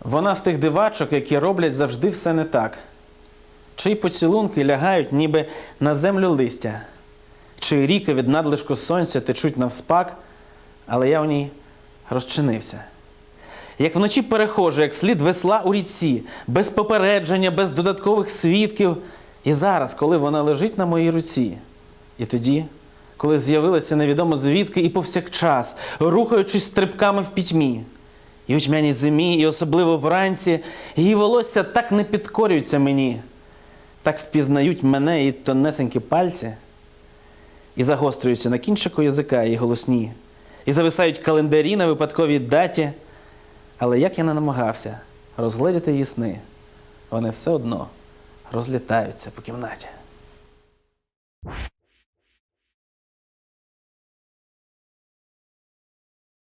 Вона з тих дивачок, які роблять завжди все не так. Чиї поцілунки лягають, ніби на землю листя, чиї ріки від надлишку сонця течуть навспак, але я у ній розчинився. Як вночі перехожу, як слід весла у ріці, без попередження, без додаткових свідків. І зараз, коли вона лежить на моїй руці, і тоді, коли з'явилася невідомо звідки і повсякчас, рухаючись стрибками в пітьмі, і у тьмяній зимі, і особливо вранці, її волосся так не підкорюється мені, так впізнають мене її тонесенькі пальці, і загострюються на кінчику язика її голосні, і зависають календарі на випадковій даті. Але як я не намагався розгледіти її сни, вони все одно розлітаються по кімнаті.